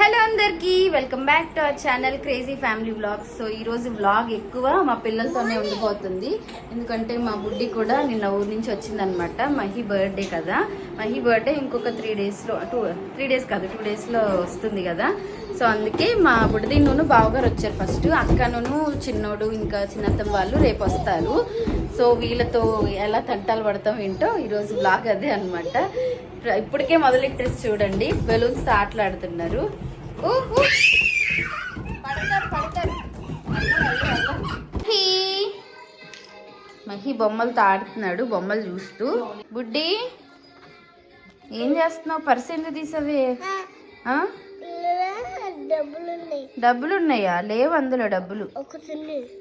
Hello అందరికి welcome back to our channel crazy family vlogs. So ఈ రోజు vlog ఎక్కువ మా పిల్లలతోనే ఉండిపోతుంది. ఎందుకంటే మా బుడ్డి కూడా నిన్న ఊరి నుంచి వచ్చిందనమాట మహి బర్త్డే కదా. మహి బర్త్డే ఇంకొక త్రీ డేస్లో టూ త్రీ డేస్ కాదు టూ డేస్లో వస్తుంది కదా. సో అందుకే మా బుడ్డది నూను బావగారు వచ్చారు ఫస్ట్ అక్కనును చిన్నోడు ఇంకా చిన్నత్తం వాళ్ళు రేపు వస్తారు. సో వీళ్ళతో ఎలా తంటాలు పడతాం ఏంటో ఈరోజు బ్లాగ్ అదే అనమాట ఇప్పటికే మొదలెట్టేసి చూడండి. బెలూన్స్తో ఆటలాడుతున్నారు. మహి బొమ్మలతో ఆడుతున్నాడు బొమ్మలు చూస్తూ. బుడ్డి ఏం చేస్తున్నావు? పర్స్ ఎందుకు తీసావే? డబ్బులు ఉన్నాయి లేవు అందులో డబ్బులు.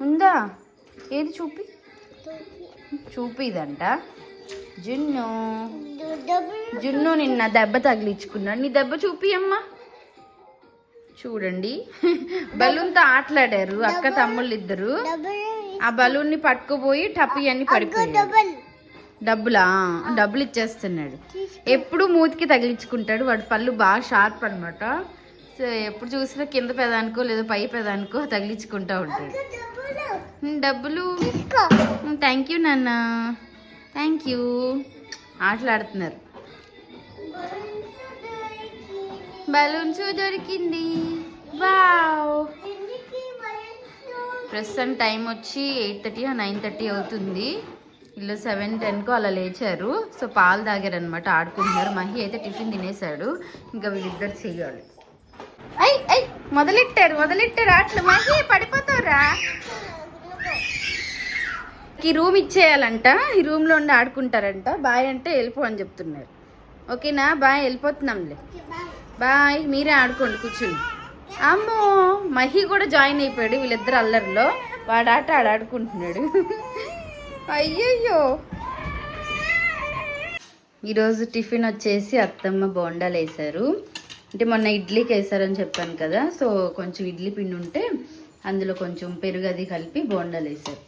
ఉంది? ఏది చూపి? చూపి ఇదంట జున్ను జున్ను నిన్న దెబ్బ తగిలించుకున్నాడు. నీ దెబ్బ చూపి అమ్మా చూడండి. బలూన్తో ఆటలాడారు అక్క తమ్ముళ్ళు ఇద్దరు ఆ బలూన్ని పట్టుకుపోయి టపి అని పడిపోయాడు డబ్బులు? డబ్బులా ఇచ్చేస్తున్నాడు. ఎప్పుడు మూతికి తగిలించుకుంటాడు. వాడి పళ్ళు బాగా షార్ప్ అనమాట సో ఎప్పుడు చూసినా కింద పెదానికో లేదా పై పెదానికో తగిలించుకుంటా ఉంటాడు. డబ్బులు. థ్యాంక్ యూ నాన్న. థ్యాంక్ యూ ఆటలాడుతున్నారు. బలూన్స్ దొరికింది. వావ్. ప్రస్తుతం టైం వచ్చి ఎయిట్ థర్టీ నైన్ థర్టీ అవుతుంది. ఇల్లు సెవెన్ టెన్కు అలా లేచారు. సో పాలు తాగారు అనమాట ఆడుకుంటున్నారు. మహి అయితే టిఫిన్ తినేశాడు. ఇంకా వీళ్ళిద్దరు చేయాలి. అయ్ ఐ మొదలెట్టారు మొదలెట్టారు. అట్లా మహి పడిపోతారా ఈ రూమ్ ఇచ్చేయాలంట. ఈ రూమ్లో ఉండి ఆడుకుంటారంట. బాయ్ అంటే వెళ్ళిపో అని చెప్తున్నారు. ఓకేనా? బాయ్ వెళ్ళిపోతున్నాంలే. బాయ్ మీరే ఆడుకోండి కూర్చుని అమ్మో మహి కూడా జాయిన్ అయిపోయాడు వీళ్ళిద్దరు అల్లరిలో. వాడు ఆట ఆడుకుంటున్నాడు. అయ్యయ్యో. ఈరోజు టిఫిన్ వచ్చేసి అత్తమ్మ బోండాలు వేశారు. అంటే మొన్న ఇడ్లీకి వేసారని చెప్పాను కదా సో కొంచెం ఇడ్లీ పిండి ఉంటే అందులో కొంచెం పెరుగు అది కలిపి బోండాలు వేశారు.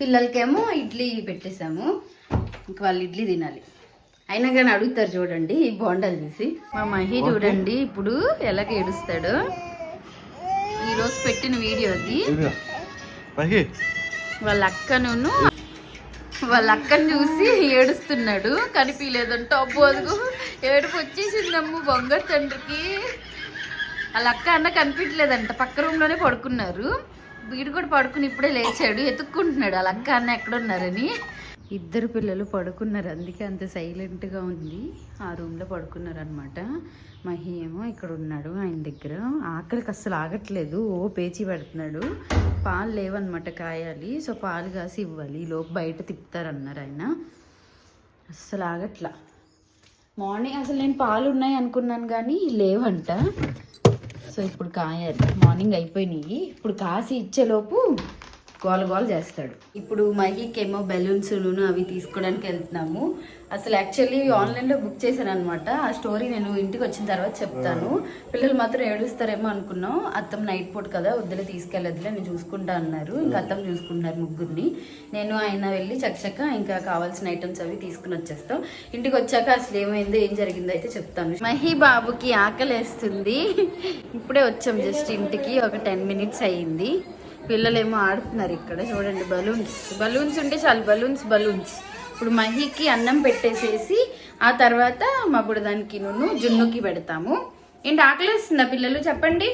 పిల్లలకేమో ఇడ్లీ పెట్టేశాము. ఇంక వాళ్ళు ఇడ్లీ తినాలి. అయినా కానీ అడుగుతారు చూడండి ఈ బోండాలు చూసి మా మహి చూడండి ఇప్పుడు ఎలాగ ఏడుస్తాడు. ఈరోజు పెట్టిన వీడియో అది. వాళ్ళ అక్కను వాళ్ళ అక్కను చూసి ఏడుస్తున్నాడు. కనిపించలేదంటే అబ్బో అదిగో ఏడుపు వచ్చేసిందమ్ము బొంగర్ తండ్రికి. వాళ్ళ అక్క అన్న కనిపించలేదంట పక్క రూమ్లోనే పడుకున్నారు. వీడు కూడా పడుకుని ఇప్పుడే లేచాడు ఎత్తుక్కుంటున్నాడు వాళ్ళ అక్క అన్న ఎక్కడున్నారని. ఇద్దరు పిల్లలు పడుకున్నారు. అందుకే అంత సైలెంట్గా ఉంది. ఆ రూమ్లో పడుకున్నారనమాట మహి ఏమో ఇక్కడ ఉన్నాడు ఆయన దగ్గర. ఆకలికి అస్సలు ఆగట్లేదు. ఓ పేచి పెడుతున్నాడు. పాలు లేవన్నమాట కాయాలి. సో పాలు కాసి ఇవ్వాలి. లోపు బయట తిప్పుతారన్నారు ఆయన. అస్సలు ఆగట్లా. మార్నింగ్ అసలు నేను పాలు ఉన్నాయి అనుకున్నాను కానీ లేవంట. సో ఇప్పుడు కాయాలి. మార్నింగ్ అయిపోయినాయి. ఇప్పుడు కాసి ఇచ్చేలోపు గోల గోల చేస్తాడు. ఇప్పుడు మహికి ఏమో బెలూన్స్ అవి తీసుకోవడానికి వెళ్తున్నాము. అసలు యాక్చువల్లీ ఆన్లైన్లో బుక్ చేశాను అనమాట ఆ స్టోరీ నేను ఇంటికి వచ్చిన తర్వాత చెప్తాను. పిల్లలు మాత్రం ఏడుస్తారేమో అనుకున్నాం. అత్తం నైట్ పూట కదా వద్దులే తీసుకెళ్ళదులే నేను చూసుకుంటా అన్నారు. ఇంకా అత్తం చూసుకుంటున్నారు ముగ్గురిని. నేను ఆయన వెళ్ళి చక్కచక్క ఇంకా కావాల్సిన ఐటమ్స్ అవి తీసుకుని వచ్చేస్తాం. ఇంటికి వచ్చాక అసలు ఏమైందో ఏం జరిగిందో అయితే చెప్తాను. మహి బాబుకి ఆకలేస్తుంది. ఇప్పుడే వచ్చాం జస్ట్ ఇంటికి. ఒక టెన్ మినిట్స్ అయ్యింది పిల్లలేమో ఆడుతున్నారు ఇక్కడ చూడండి బలూన్స్. బలూన్స్ ఉంటే చాలు బలూన్స్ బలూన్స్. ఇప్పుడు మహికి అన్నం పెట్టేసేసి ఆ తర్వాత మా బుడదానికి నూనె జున్నుకి పెడతాము. ఏంటి ఆకలిస్తుందా పిల్లలు? చెప్పండి.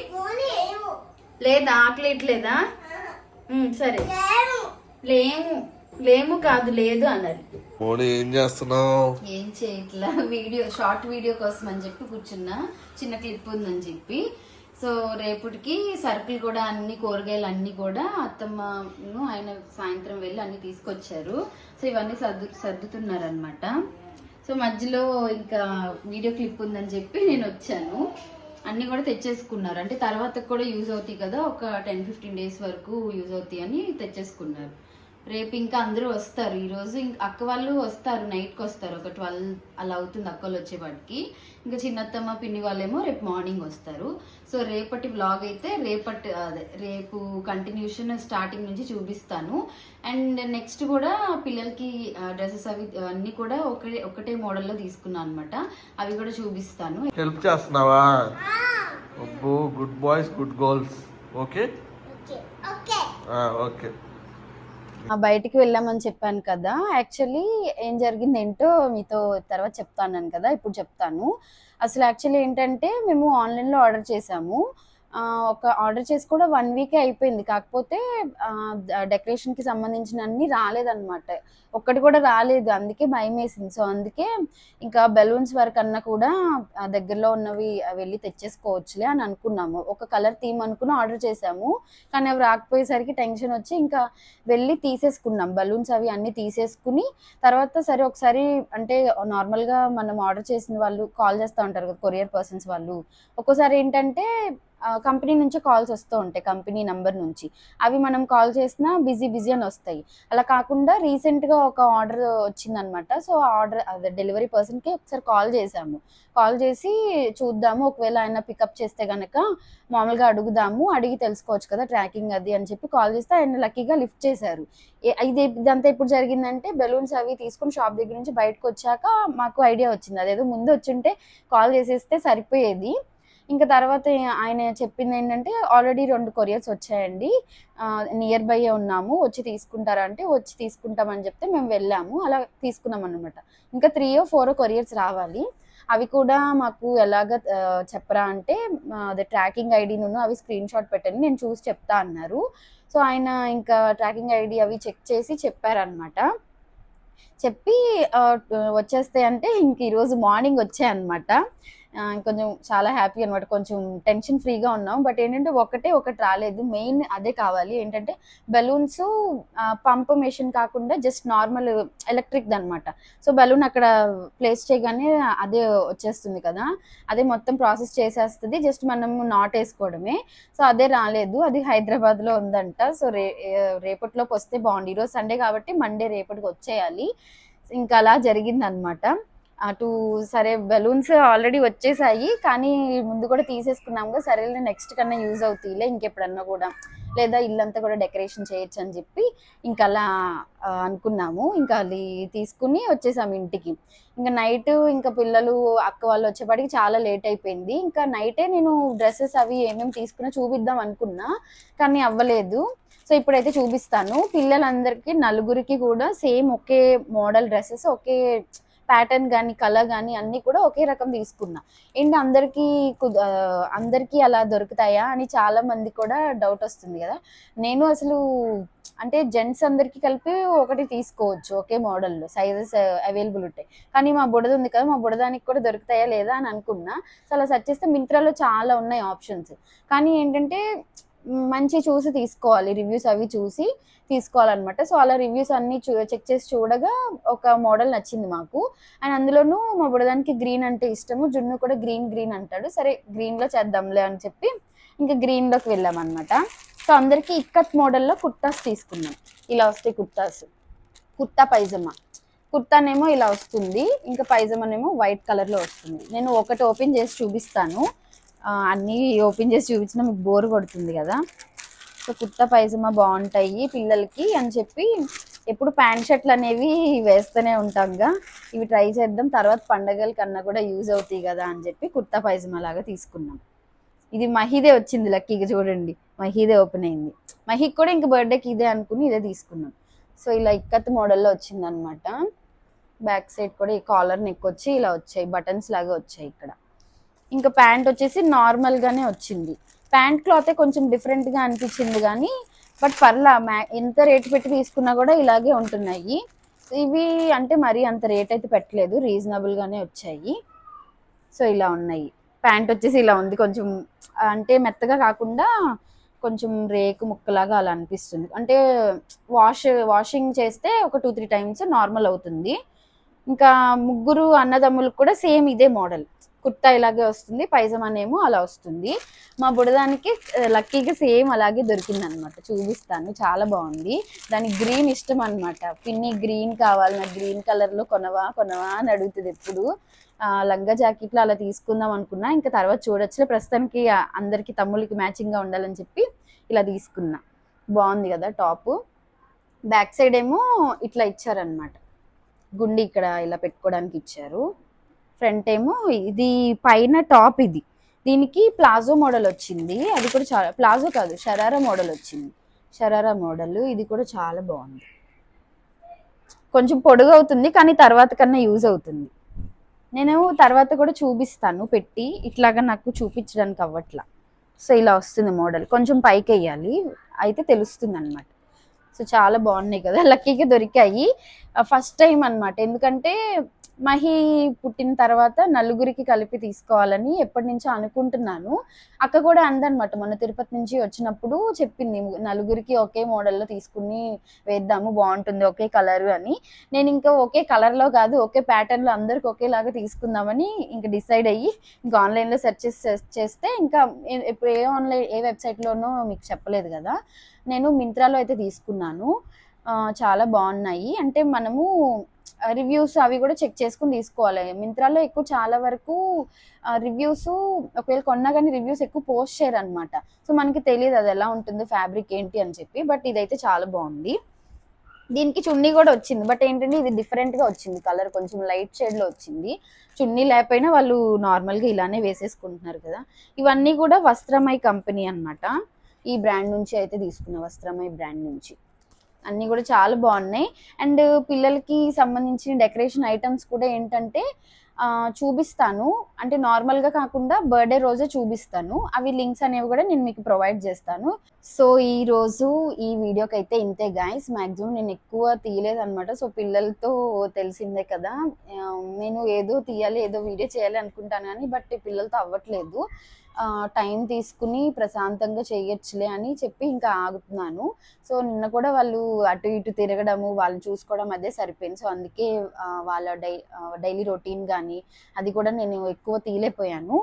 లేదా? ఆకలేట్లేదా సరే. లేము. లేము కాదు లేదు అన్నారు. మోడీ ఏం చేస్తున్నావు? ఏం చేయట్లా? వీడియో షార్ట్ వీడియో కోసం అని చెప్పి కూర్చున్నా. చిన్న క్లిప్ ఉందని చెప్పి. సో రేపటికి సరుకులు కూడా అన్ని కూరగాయలు అన్నీ కూడా అత్తమ్మను ఆయన సాయంత్రం వెళ్ళి అన్ని తీసుకొచ్చారు. సో ఇవన్నీ సర్దు సర్దుతున్నారు అనమాట సో మధ్యలో ఇంకా వీడియో క్లిప్ ఉందని చెప్పి నేను వచ్చాను. అన్నీ కూడా తెచ్చేసుకున్నారు. అంటే తర్వాత కూడా యూజ్ అవుతాయి కదా ఒక టెన్ ఫిఫ్టీన్ డేస్ వరకు యూజ్ అవుతాయి అని తెచ్చేసుకున్నారు. రేపు ఇంకా అందరూ వస్తారు. ఈ రోజు ఇంక అక్క వాళ్ళు వస్తారు నైట్కి వస్తారు. ఒక ట్వెల్వ్ అలా అవుతుంది అక్కలు వచ్చేవాటికి ఇంకా చిన్నత్తమ్మ పిన్ని వాళ్ళేమో రేపు మార్నింగ్ వస్తారు. సో రేపటి వ్లాగ్ అయితే రేపటి అదే రేపు కంటిన్యూషన్ స్టార్టింగ్ నుంచి చూపిస్తాను. అండ్ నెక్స్ట్ కూడా పిల్లలకి డ్రెస్సెస్ అవి అన్ని కూడా ఒకటే ఒకటే మోడల్లో తీసుకున్నాను అనమాట అవి కూడా చూపిస్తాను. హెల్ప్ చేస్తున్నావా? అబ్బో good boys good girls okay okay బయటికి వెళ్ళామని చెప్పాను కదా. యాక్చువల్లీ ఏం జరిగింది ఏంటో మీతో తర్వాత చెప్తాను కదా ఇప్పుడు చెప్తాను. అసలు యాక్చువల్లీ ఏంటంటే మేము ఆన్లైన్లో ఆర్డర్ చేసాము. ఒక ఆర్డర్ చేసి కూడా వన్ వీకే అయిపోయింది. కాకపోతే డెకరేషన్కి సంబంధించిన అన్ని రాలేదన్నమాట. ఒక్కటి కూడా రాలేదు. అందుకే భయం వేసింది సో అందుకే ఇంకా బెలూన్స్ వరకు అన్నా కూడా దగ్గరలో ఉన్నవి వెళ్ళి తెచ్చేసుకోవచ్చులే అని అనుకున్నాము. ఒక కలర్ థీమ్ అనుకుని ఆర్డర్ చేసాము కానీ అవి రాకపోయేసరికి టెన్షన్ వచ్చి ఇంకా వెళ్ళి తీసేసుకున్నాం. బెలూన్స్ అవి అన్ని తీసేసుకుని తర్వాత సరే ఒకసారి అంటే నార్మల్గా మనం ఆర్డర్ చేసిన వాళ్ళు కాల్ చేస్తూ ఉంటారు కదా కొరియర్ పర్సన్స్ వాళ్ళు. ఒక్కోసారి ఏంటంటే కంపెనీ నుంచి కాల్స్ వస్తూ ఉంటాయి కంపెనీ నెంబర్ నుంచి. అవి మనం కాల్ చేసినా బిజీ బిజీ అని వస్తాయి. అలా కాకుండా రీసెంట్గా ఒక ఆర్డర్ వచ్చిందనమాట. సో ఆర్డర్ అదే డెలివరీ పర్సన్కి ఒకసారి కాల్ చేసాము కాల్ చేసి చూద్దాము ఒకవేళ ఆయన పికప్ చేస్తే కనుక మామూలుగా అడుగుదాము అడిగి తెలుసుకోవచ్చు కదా ట్రాకింగ్ అది అని చెప్పి కాల్ చేస్తే ఆయన లక్కీగా లిఫ్ట్ చేశారు. ఇది ఇదంతా ఎప్పుడు జరిగిందంటే బెలూన్స్ అవి తీసుకుని షాప్ దగ్గర నుంచి బయటకు వచ్చాక మాకు ఐడియా వచ్చింది. అదేదో ముందు వచ్చింటే కాల్ చేసేస్తే సరిపోయేది. ఇంకా తర్వాత ఆయన చెప్పింది ఏంటంటే ఆల్రెడీ రెండు కొరియర్స్ వచ్చాయండి. నియర్ బై ఉన్నాము. వచ్చి తీసుకుంటారా అంటే వచ్చి తీసుకుంటామని చెప్తే మేము వెళ్ళాము. అలా తీసుకున్నాం అనమాట ఇంకా త్రీ ఫోర్ కొరియర్స్ రావాలి. అవి కూడా మాకు ఎలాగ చెప్పరా అంటే అదే ట్రాకింగ్ ఐడిను అవి స్క్రీన్ షాట్ పెట్టండి. నేను చూసి చెప్తా అన్నారు. సో ఆయన ఇంకా ట్రాకింగ్ ఐడి అవి చెక్ చేసి చెప్పారనమాట చెప్పి వచ్చేస్తే అంటే ఇంక ఈరోజు మార్నింగ్ వచ్చాయన్నమాట. అనమాట కొంచెం చాలా హ్యాపీ అనమాట కొంచెం టెన్షన్ ఫ్రీగా ఉన్నాం. బట్ ఏంటంటే ఒకటే ఒకటి రాలేదు. మెయిన్ అదే కావాలి. ఏంటంటే బెలూన్స్ పంప్ మెషిన్ కాకుండా జస్ట్ నార్మల్ ఎలక్ట్రిక్ అనమాట సో బెలూన్ అక్కడ ప్లేస్ చేయగానే అదే వచ్చేస్తుంది కదా. అదే మొత్తం ప్రాసెస్ చేసేస్తుంది. జస్ట్ మనం నాట్ వేసుకోవడమే. సో అదే రాలేదు. అది హైదరాబాద్లో ఉందంట. సో రే రేపటిలోకి వస్తే బాగుంది ఈరోజు సండే కాబట్టి మండే రేపటికి వచ్చేయాలి. ఇంకా అలా జరిగిందనమాట అటు సరే బెలూన్స్ ఆల్రెడీ వచ్చేసాయి కానీ ముందు కూడా తీసేసుకున్నాము కదా సరే నెక్స్ట్ కన్నా యూజ్ అవుతాయిలే ఇంకెప్పుడన్నా కూడా. లేదా ఇల్లంతా కూడా డెకరేషన్ చేయొచ్చు అని చెప్పి ఇంకా అలా అనుకున్నాము. ఇంకా అది తీసుకుని వచ్చేసాము ఇంటికి. ఇంకా నైట్ ఇంకా పిల్లలు అక్క వాళ్ళు వచ్చేపాటికి చాలా లేట్ అయిపోయింది. ఇంకా నైటే నేను డ్రెస్సెస్ అవి ఏమేమి తీసుకున్నా చూపిద్దాం అనుకున్నా కానీ అవ్వలేదు. సో ఇప్పుడైతే చూపిస్తాను. పిల్లలందరికీ నలుగురికి కూడా సేమ్ ఒకే మోడల్ డ్రెస్సెస్ ఒకే ప్యాటర్న్ కానీ కలర్ కానీ అన్నీ కూడా ఒకే రకం తీసుకున్నా. ఏంటి అందరికీ అందరికీ అలా దొరుకుతాయా అని చాలా మంది కూడా డౌట్ వస్తుంది కదా. నేను అసలు అంటే జెంట్స్ అందరికీ కలిపి ఒకటి తీసుకోవచ్చు ఒకే మోడల్లో సైజెస్ అవైలబుల్ ఉంటాయి. కానీ మా బుడద ఉంది కదా మా బుడదానికి కూడా దొరుకుతాయా లేదా అని అనుకున్నా. సో అలా సెర్చ్ చేస్తే మింత్రాలో చాలా ఉన్నాయి ఆప్షన్స్ కానీ ఏంటంటే మంచి చూసి తీసుకోవాలి. రివ్యూస్ అవి చూసి తీసుకోవాలన్నమాట. సో అలా రివ్యూస్ అన్ని చూ చెక్ చేసి చూడగా ఒక మోడల్ నచ్చింది మాకు. అండ్ అందులోనూ మా బుడదానికి గ్రీన్ అంటే ఇష్టము. జున్ను కూడా గ్రీన్ గ్రీన్ అంటాడు. సరే గ్రీన్లో చేద్దాంలే అని చెప్పి ఇంకా గ్రీన్లోకి వెళ్ళామన్నమాట. సో అందరికీ ఇక్కత్ మోడల్లో కుర్తాస్ తీసుకున్నాం. ఇలా వస్తాయి కుర్తాస్. కుర్తా పైజమా. కుర్తానేమో ఇలా వస్తుంది. ఇంకా పైజమానేమో వైట్ కలర్లో వస్తుంది. నేను ఒకటి ఓపెన్ చేసి చూపిస్తాను. అన్నీ ఓపెన్ చేసి చూపించినా మీకు బోర్ కొడుతుంది కదా. సో కుర్తా పైజమా బాగుంటాయి పిల్లలకి అని చెప్పి ఎప్పుడు ప్యాంట్ షర్ట్లు అనేవి వేస్తూనే ఉంటాంగా ఇవి ట్రై చేద్దాం. తర్వాత పండగల కన్నా కూడా యూజ్ అవుతాయి కదా అని చెప్పి కుర్తా పైజమా లాగా తీసుకున్నాం. ఇది మహీదే వచ్చింది లక్కీగా చూడండి. మహీదే ఓపెన్ అయింది. మహీకి కూడా ఇంక బర్త్డేకి ఇదే అనుకుని ఇదే తీసుకున్నాం. సో ఇలా ఇక్కత్ మోడల్లో వచ్చింది అనమాట బ్యాక్ సైడ్ కూడా ఈ కాలర్ నెక్ వచ్చి ఇలా వచ్చాయి. బటన్స్ లాగా వచ్చాయి ఇక్కడ. ఇంకా ప్యాంట్ వచ్చేసి నార్మల్గానే వచ్చింది. ప్యాంట్ క్లాతే కొంచెం డిఫరెంట్గా అనిపించింది కానీ బట్ పర్లా మ్యా ఎంత రేట్ పెట్టి తీసుకున్నా కూడా ఇలాగే ఉంటున్నాయి. ఇవి అంటే మరీ అంత రేట్ అయితే పెట్టలేదు రీజనబుల్గానే వచ్చాయి. సో ఇలా ఉన్నాయి. ప్యాంట్ వచ్చేసి ఇలా ఉంది కొంచెం అంటే మెత్తగా కాకుండా కొంచెం రేకు ముక్కలాగా అలా అనిపిస్తుంది. అంటే వాష్ వాషింగ్ చేస్తే ఒక టూ త్రీ టైమ్స్ నార్మల్ అవుతుంది. ఇంకా ముగ్గురు అన్నదమ్ములకు కూడా సేమ్ ఇదే మోడల్. కుర్తా ఇలాగే వస్తుంది పైజమానేమో అలా వస్తుంది. మా బుడదానికి లక్కీగా సేమ్ అలాగే దొరికింది అనమాట చూపిస్తాను చాలా బాగుంది. దానికి గ్రీన్ ఇష్టం అనమాట పిన్ని గ్రీన్ కావాలి నాకు గ్రీన్ కలర్లో కొనవా కొనవా అని అడుగుతుంది ఎప్పుడు. లంగా జాకెట్లు అలా తీసుకుందాం అనుకున్నా. ఇంకా తర్వాత చూడొచ్చు ప్రస్తుతానికి అందరికీ అందరికి తమ్ముళ్ళకి మ్యాచింగ్గా ఉండాలని చెప్పి ఇలా తీసుకున్నా. బాగుంది కదా టాప్. బ్యాక్ సైడ్ ఏమో ఇట్లా ఇచ్చారనమాట. గుండి ఇక్కడ ఇలా పెట్టుకోవడానికి ఇచ్చారు. ఫ్రంట్ ఏమో ఇది పైన టాప్ ఇది. దీనికి ప్లాజో మోడల్ వచ్చింది. అది కూడా చాలా ప్లాజో కాదు షరారా మోడల్ వచ్చింది. షరారా మోడల్ ఇది కూడా చాలా బాగుంది. కొంచెం పొడుగు అవుతుంది కానీ తర్వాత కన్నా యూజ్ అవుతుంది. నేను తర్వాత కూడా చూపిస్తాను పెట్టి ఇట్లాగా నాకు చూపించడానికి అవ్వట్లా. సో ఇలా వస్తుంది మోడల్. కొంచెం పైకి వేయాలి. అయితే తెలుస్తుంది అనమాట సో చాలా బాగున్నాయి కదా. లక్కీగా దొరికాయి. ఫస్ట్ టైం అన్నమాట. ఎందుకంటే మహి పుట్టిన తర్వాత నలుగురికి కలిపి తీసుకోవాలని ఎప్పటి నుంచో అనుకుంటున్నాను. అక్క కూడా అందనమాట మొన్న తిరుపతి నుంచి వచ్చినప్పుడు చెప్పింది నలుగురికి ఒకే మోడల్లో తీసుకుని వేద్దాము బాగుంటుంది ఒకే కలర్ అని. నేను ఇంకా ఒకే కలర్లో కాదు ఒకే ప్యాటర్న్లో అందరికి ఒకేలాగా తీసుకుందామని ఇంకా డిసైడ్ అయ్యి ఇంకా ఆన్లైన్లో సెర్చ్ చేస్తే ఇంకా ఏ- ఇప్పుడు ఏ ఆన్లైన్ ఏ వెబ్సైట్లోనో మీకు చెప్పలేదు కదా. నేను మింత్రాలో అయితే తీసుకున్నాను. చాలా బాగున్నాయి. అంటే మనము రివ్యూస్ అవి కూడా చెక్ చేసుకుని తీసుకోవాలి. మింత్రాలో ఎక్కువ చాలా వరకు రివ్యూస్ ఒకవేళ కొన్నా కానీ రివ్యూస్ ఎక్కువ పోస్ట్ చేయరు అనమాట సో మనకి తెలియదు అది ఎలా ఉంటుందో ఫ్యాబ్రిక్ ఏంటి అని చెప్పి బట్ ఇదైతే చాలా బాగుంది. దీనికి చున్నీ కూడా వచ్చింది బట్ ఏంటంటే ఇది డిఫరెంట్గా గా వచ్చింది కలర్ కొంచెం లైట్ షేడ్లో వచ్చింది. చున్నీ లేకపోయినా వాళ్ళు నార్మల్గా ఇలానే వేసేసుకుంటున్నారు కదా. ఇవన్నీ కూడా వస్త్రమై కంపెనీ అన్నమాట. ఈ బ్రాండ్ నుంచి అయితే తీసుకున్న వస్త్రమై బ్రాండ్ నుంచి. అన్నీ కూడా చాలా బాగున్నాయి. అండ్ పిల్లలకి సంబంధించిన డెకరేషన్ ఐటమ్స్ కూడా ఏంటంటే చూపిస్తాను. అంటే నార్మల్గా కాకుండా బర్త్డే రోజే చూపిస్తాను. అవి లింక్స్ అనేవి కూడా నేను మీకు ప్రొవైడ్ చేస్తాను. సో ఈ రోజు ఈ వీడియోకి అయితే ఇంతే గాయస్ మ్యాక్సిమం నేను ఎక్కువ తీయలేదు అనమాట సో పిల్లలతో తెలిసిందే కదా. నేను ఏదో తీయాలి ఏదో వీడియో చేయాలి అనుకుంటాను కానీ బట్ పిల్లలతో అవ్వట్లేదు. టైం తీసుకుని ప్రశాంతంగా చేయొచ్చులే అని చెప్పి ఇంకా ఆగుతున్నాను. సో నిన్న కూడా వాళ్ళు అటు ఇటు తిరగడము వాళ్ళని చూసుకోవడం అదే సరిపోయింది. సో అందుకే వాళ్ళ డై డైలీ రొటీన్ కానీ అది కూడా నేను ఎక్కువ తీయలేకపోయాను.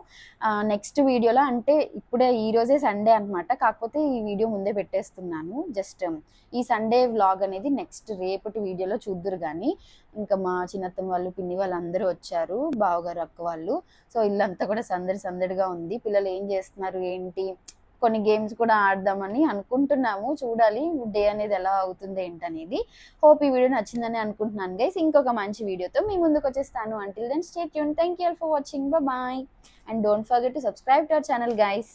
నెక్స్ట్ వీడియోలో అంటే ఇప్పుడే ఈ రోజే సండే అనమాట కాకపోతే ఈ వీడియో ముందే పెట్టేస్తున్నాను. జస్ట్ ఈ సండే వ్లాగ్ అనేది నెక్స్ట్ రేపటి వీడియోలో చూద్దురు కానీ ఇంకా మా చిన్నత్తమ్మ వాళ్ళు పిన్ని వాళ్ళు అందరూ వచ్చారు బావగారు అక్క వాళ్ళు. సో ఇల్లంతా కూడా సందడి సందడిగా ఉంది. పిల్లలు ఏం చేస్తున్నారు ఏంటి? కొన్ని గేమ్స్ కూడా ఆడదామని అనుకుంటున్నాము. చూడాలి డే అనేది ఎలా అవుతుంది ఏంటనేది. హోప్ ఈ వీడియో నచ్చిందని అనుకుంటున్నాను గైస్ ఇంకొక మంచి వీడియోతో మీ ముందుకు వచ్చేస్తాను. Until then stay Yoon thank you for watching bye and don't forget to subscribe to our channel guys